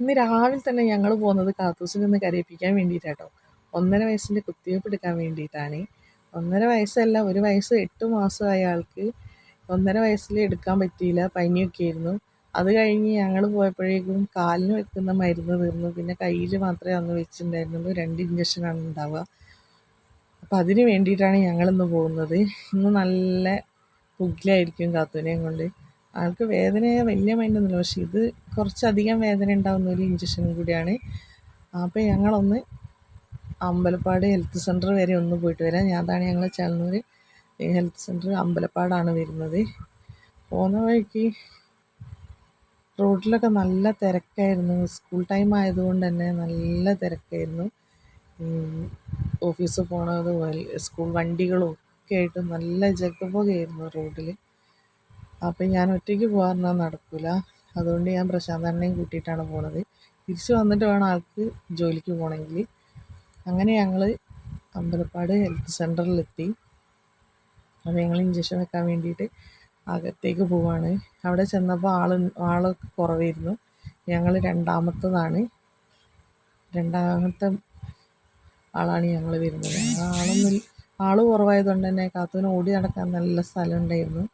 ഇന്ന് രാവിലെ തന്നെ ഞങ്ങൾ പോകുന്നത് കാത്തൂസിനെ ഒന്ന് കരയിപ്പിക്കാൻ വേണ്ടിയിട്ടാട്ടോ. ഒന്നര വയസ്സിന്റെ കുത്തിവയ്പ്പ് എടുക്കാൻ വേണ്ടിയിട്ടാണ്. ഒന്നര വയസ്സല്ല ഒരു വയസ്സ് എട്ട് മാസമായ ആൾക്ക് ഒന്നര വയസ്സിൽ എടുക്കാൻ പറ്റിയില്ല പനിയൊക്കെ ആയിരുന്നു അത് കഴിഞ്ഞ് ഞങ്ങൾ പോയപ്പോഴേക്കും കാലിന് വെക്കുന്ന മരുന്ന് തീർന്നു. പിന്നെ കയ്യിൽ മാത്രമേ അന്ന് വെച്ചിട്ടുണ്ടായിരുന്നുള്ളൂ. രണ്ട് ഇഞ്ചക്ഷനാണ് ഉണ്ടാവുക. അപ്പോൾ അതിന് വേണ്ടിയിട്ടാണ് ഞങ്ങളിന്ന് പോകുന്നത്. ഇന്ന് നല്ല പുകിലായിരിക്കും കാത്തൂനെയും കൊണ്ട്. ആൾക്ക് വേദന വലിയ മൈൻഡൊന്നുമില്ല പക്ഷെ ഇത് കുറച്ചധികം വേദന ഉണ്ടാകുന്ന ഒരു ഇഞ്ചക്ഷൻ കൂടിയാണ്. അപ്പോൾ ഞങ്ങളൊന്ന് അമ്പലപ്പാട് ഹെൽത്ത് സെന്റർ വരെ ഒന്ന് പോയിട്ട് വരാം. ഞാൻ അതാണ് ഞങ്ങൾ ചെന്നൂർ ഹെൽത്ത് സെന്റർ അമ്പലപ്പാടാണ് വരുന്നത്. പോകുന്ന വഴിക്ക് റോഡിലൊക്കെ നല്ല തിരക്കായിരുന്നു. സ്കൂൾ ടൈം ആയതുകൊണ്ട് തന്നെ നല്ല തിരക്കായിരുന്നു. ഓഫീസിൽ പോണത് സ്കൂൾ വണ്ടികളും ഒക്കെ ആയിട്ട് നല്ല ജഗപൊകയായിരുന്നു റോഡിൽ അപ്പം ഞാൻ ഒറ്റയ്ക്ക് പോകാൻ നടക്കില്ല അതുകൊണ്ട് ഞാൻ പ്രശാന്ത് അണ്ണനെയും കൂട്ടിയിട്ടാണ് പോണത്. തിരിച്ച് വന്നിട്ട് വേണം ആൾക്ക് ജോലിക്ക് പോകണമെങ്കിൽ അങ്ങനെ ഞങ്ങൾ അമ്പലപ്പാട് ഹെൽത്ത് സെന്ററിലെത്തി അപ്പോൾ ഞങ്ങൾ ഇഞ്ചക്ഷൻ വെക്കാൻ വേണ്ടിയിട്ട് അകത്തേക്ക് പോവാണ്. അവിടെ ചെന്നപ്പോൾ ആൾ ആളൊക്കെ കുറവായിരുന്നു. ഞങ്ങൾ രണ്ടാമത്തതാണ്. രണ്ടാമത്തെ ആളാണ് ഞങ്ങൾ വരുന്നത്. ആളൊന്നും ആൾ കുറവായതുകൊണ്ട് തന്നെ കാത്തൂന് ഓടി നടക്കാൻ നല്ല സ്ഥലം ഉണ്ടായിരുന്നു.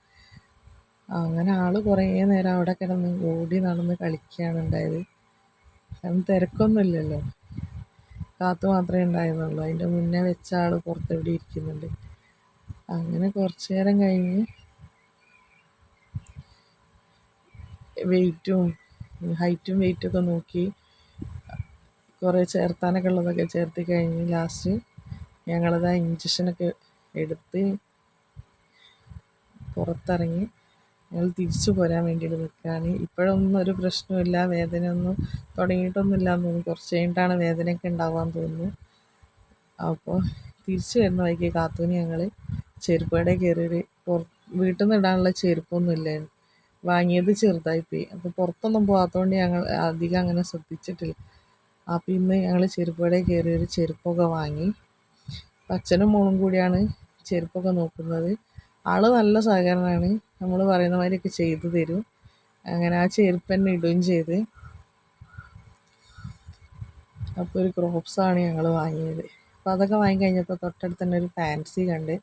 അങ്ങനെ ആൾ കുറേ നേരം അവിടെ കിടന്ന് ഓടി നടന്ന് കളിക്കുകയാണ് ഉണ്ടായത്. കാരണം തിരക്കൊന്നുമില്ലല്ലോ. കാത്തു മാത്രമേ ഉണ്ടായിരുന്നുള്ളൂ. അതിന്റെ മുന്നേ വെച്ച ആൾ പുറത്തെവിടെ ഇരിക്കുന്നുണ്ട്. അങ്ങനെ കുറച്ച് നേരം കഴിഞ്ഞ് വെയിറ്റും ഹൈറ്റും വെയിറ്റൊക്കെ നോക്കി കുറേ ചേർത്താനൊക്കെ ഉള്ളതൊക്കെ ചേർത്തി കഴിഞ്ഞ് ലാസ്റ്റ് ഞങ്ങളത് ആ ഇഞ്ചക്ഷനൊക്കെ എടുത്ത് പുറത്തിറങ്ങി ഞങ്ങൾ തിരിച്ചു പോരാൻ വേണ്ടിയിട്ട് നിൽക്കുകയാണ്. ഇപ്പോഴൊന്നും ഒരു പ്രശ്നമില്ല വേദനയൊന്നും തുടങ്ങിയിട്ടൊന്നുമില്ല എന്ന് തോന്നുന്നു. കുറച്ച് കഴിഞ്ഞിട്ടാണ് വേദനയൊക്കെ ഉണ്ടാവാൻ തോന്നുന്നു. അപ്പോൾ തിരിച്ചു വരുന്ന വഴിക്ക് കാത്തൂന് ഞങ്ങൾ ചെരുപ്പയുടെ കയറി പുറത്ത് വീട്ടിൽ നിന്ന് ഇടാനുള്ള ചെരുപ്പൊന്നും ഇല്ലായിരുന്നു വാങ്ങിയത് ചെറുതായിപ്പോയി അപ്പോൾ പുറത്തൊന്നും പോകാത്തതുകൊണ്ട് ഞങ്ങൾ അധികം അങ്ങനെ ശ്രദ്ധിച്ചിട്ടില്ല. അപ്പോൾ ഇന്ന് ഞങ്ങൾ ചെരുപ്പയുടെ കയറി ഒരു ചെരുപ്പൊക്കെ വാങ്ങി. അച്ഛനും മോളും കൂടിയാണ് ചെരുപ്പൊക്കെ നോക്കുന്നത്. ആൾ നല്ല സഹകരണമാണ് നമ്മൾ പറയുന്ന മാതിരിയൊക്കെ ചെയ്തു തരും. അങ്ങനെ ആ ചെരുപ്പ് തന്നെ ഇടുകയും ചെയ്ത്. അപ്പോൾ ഒരു ക്രോപ്സാണ് ഞങ്ങൾ വാങ്ങിയത്. അപ്പോൾ അതൊക്കെ വാങ്ങിക്കഴിഞ്ഞപ്പോൾ തൊട്ടടുത്ത് തന്നെ ഒരു ഫാൻസി കണ്ട്.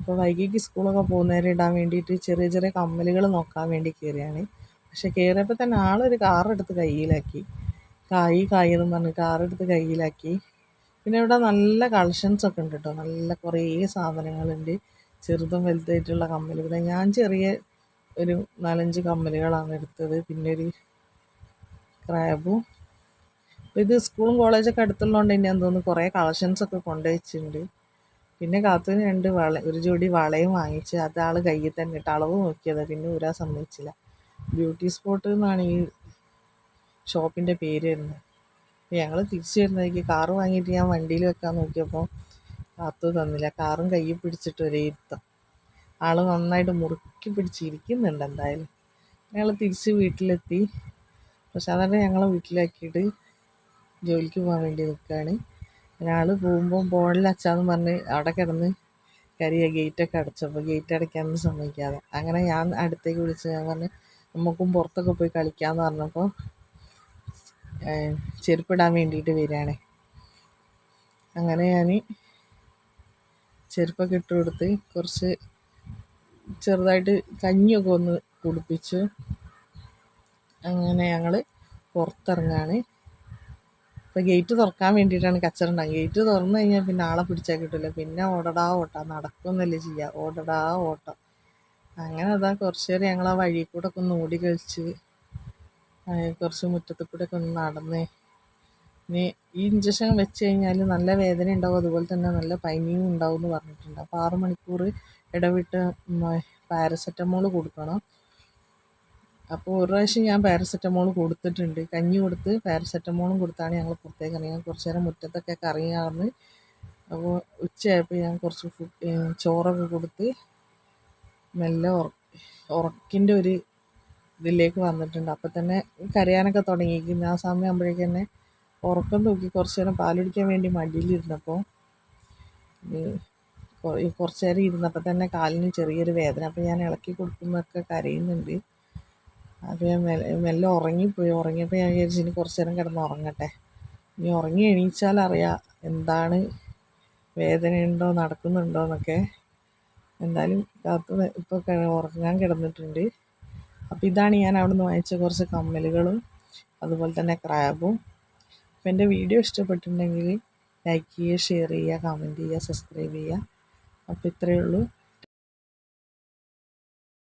അപ്പോൾ വൈകിട്ട് സ്കൂളൊക്കെ പോകുന്നവരെ ഇടാൻ വേണ്ടിയിട്ട് ചെറിയ ചെറിയ കമ്മലുകൾ നോക്കാൻ വേണ്ടി കയറിയാണ് പക്ഷെ കയറിയപ്പോൾ തന്നെ ആളൊരു കാറെടുത്ത് കയ്യിലാക്കി. കായി കായ് എന്നും പറഞ്ഞ് കാറെടുത്ത് കയ്യിലാക്കി. പിന്നെ ഇവിടെ നല്ല കളക്ഷൻസ് ഒക്കെ ഉണ്ട് കേട്ടോ നല്ല കുറേ സാധനങ്ങളുണ്ട്. ചെറുതും വലുതായിട്ടുള്ള കമ്മലുകൾ ഞാൻ ചെറിയ ഒരു നാലഞ്ച് കമ്മലുകളാണ് എടുത്തത്. പിന്നെ ഒരു ക്രാബും ഇത് സ്കൂളും കോളേജൊക്കെ അടുത്തുള്ളതുകൊണ്ട് തന്നെ തോന്നുന്നു കുറേ കളക്ഷൻസ് ഒക്കെ കൊണ്ടുവച്ചിട്ടുണ്ട് പിന്നെ കാത്തൂന് രണ്ട് വള ഒരു ജോഡി വളയും വാങ്ങിച്ച് അത് ആൾ കയ്യിൽ തന്നെ ഇട്ട് അളവ് നോക്കിയത്. പിന്നെ ഊരാൻ സമ്മതിച്ചില്ല. ബ്യൂട്ടി സ്പോട്ട് എന്നാണ് ഈ ഷോപ്പിന്റെ പേര് വരുന്നത്. ഞങ്ങൾ തിരിച്ചു വരുന്നതായിരിക്കും. കാറ് വാങ്ങിയിട്ട് ഞാൻ വണ്ടിയിൽ വെക്കാൻ നോക്കിയപ്പോൾ കാത്തു തന്നില്ല കാറും കയ്യിൽ പിടിച്ചിട്ട് ഒരേ ഇരുത്തം. ആൾ നന്നായിട്ട് മുറുക്കി പിടിച്ചിരിക്കുന്നുണ്ട് എന്തായാലും. ഞങ്ങൾ തിരിച്ച് വീട്ടിലെത്തി. പക്ഷെ അതന്നെ ഞങ്ങളെ വീട്ടിലാക്കിയിട്ട് ജോലിക്ക് പോകാൻ വേണ്ടി നിൽക്കുകയാണ് ഒരാൾ പോകുമ്പോൾ പോണില്ല അച്ഛാന്ന് പറഞ്ഞ് അവിടെ കിടന്ന് കരിയ ഗേറ്റൊക്കെ അടച്ചപ്പോൾ ഗേറ്റ് അടയ്ക്കാനൊന്നും സമ്മതിക്കാതെ. അങ്ങനെ ഞാൻ അടുത്തേക്ക് വിളിച്ച് ഞാൻ പറഞ്ഞ് നമുക്കും പുറത്തൊക്കെ പോയി കളിക്കാമെന്ന് പറഞ്ഞപ്പോൾ ചെരുപ്പിടാൻ വേണ്ടിയിട്ട് വരികയാണ്. അങ്ങനെ ഞാൻ ചെരുപ്പൊക്കെ ഇട്ട് കൊടുത്ത് കുറച്ച് ചെറുതായിട്ട് കഞ്ഞിയൊക്കെ ഒന്ന് കുടിപ്പിച്ചു. അങ്ങനെ ഞങ്ങൾ പുറത്തിറങ്ങാണ്. അപ്പോൾ ഗേറ്റ് തുറക്കാൻ വേണ്ടിയിട്ടാണ് കച്ചറ ഉണ്ടാകുക ഗേറ്റ് തുറന്നു കഴിഞ്ഞാൽ പിന്നെ ആളെ പിടിച്ചാൽ കിട്ടില്ല പിന്നെ ഓടടാ ഓട്ടം. നടക്കുമെന്നല്ലേ ചെയ്യുക ഓടടാ ഓട്ടം. അങ്ങനെ അതാ കുറച്ച് നേരം ഞങ്ങൾ ആ വഴി കൂടെ ഒക്കെ ഒന്ന് ഓടി കളിച്ച് കുറച്ച് മുറ്റത്ത് കൂടെ ഒക്കെ ഒന്ന് നടന്ന് ഇനി ഈ ഇഞ്ചക്ഷൻ വെച്ച് കഴിഞ്ഞാൽ നല്ല വേദന ഉണ്ടാവും അതുപോലെ തന്നെ നല്ല പനിയും ഉണ്ടാവും എന്ന് പറഞ്ഞിട്ടുണ്ട്. അപ്പോൾ ആറ് മണിക്കൂർ ഇടവിട്ട് പാരസെറ്റമോൾ കൊടുക്കണം. അപ്പോൾ ഒരു പ്രാവശ്യം ഞാൻ പാരസെറ്റമോൾ കൊടുത്തിട്ടുണ്ട്. കഞ്ഞി കൊടുത്ത് പാരസെറ്റമോളും കൊടുത്താണ് ഞങ്ങൾ പുറത്തേക്ക് ഇറങ്ങിയത്. കുറച്ച് നേരം മുറ്റത്തൊക്കെ കറങ്ങി അപ്പോൾ ഉച്ചയായപ്പോൾ ഞാൻ കുറച്ച് ചോറൊക്കെ കൊടുത്ത് മെല്ലെ ഉറക്കിന്റെ ഒരു ഇതിലേക്ക് വന്നിട്ടുണ്ട്. അപ്പം തന്നെ കരയാനൊക്കെ തുടങ്ങിയിരിക്കുന്നു. ആ സമയം ആകുമ്പോഴേക്കും തന്നെ ഉറക്കം തൂക്കി കുറച്ച് നേരം പാലുടിക്കാൻ വേണ്ടി മടിയിലിരുന്നപ്പോൾ കുറച്ച് നേരം ഇരുന്നപ്പോൾ തന്നെ കാലിന് ചെറിയൊരു വേദന. അപ്പോൾ ഞാൻ ഇളക്കി കൊടുക്കുമ്പോഴൊക്കെ കരയുന്നുണ്ട്. അപ്പോൾ ഞാൻ മെല്ലെ മെല്ലെ ഉറങ്ങിപ്പോയി. ഉറങ്ങിയപ്പോൾ ഞാൻ വിചാരിച്ചു ഇനി കുറച്ച് നേരം കിടന്ന് ഉറങ്ങട്ടെ. ഇനി ഉറങ്ങി എണീച്ചാൽ അറിയാം എന്താണ് വേദനയുണ്ടോ നടക്കുന്നുണ്ടോ എന്നൊക്കെ. എന്തായാലും കാത്ത് ഇപ്പോൾ ഉറങ്ങാൻ കിടന്നിട്ടുണ്ട്. അപ്പോൾ ഇതാണ് ഞാൻ അവിടെ നിന്ന് വാങ്ങിച്ച കുറച്ച് കമ്മലുകളും അതുപോലെ തന്നെ ക്രാബും. അപ്പോൾ എന്റെ വീഡിയോ ഇഷ്ടപ്പെട്ടിട്ടുണ്ടെങ്കിൽ ലൈക്ക് ചെയ്യുക ഷെയർ ചെയ്യുക കമന്റ് ചെയ്യുക സബ്സ്ക്രൈബ് ചെയ്യുക. അപ്പോൾ ഇത്രയേ ഉള്ളൂ.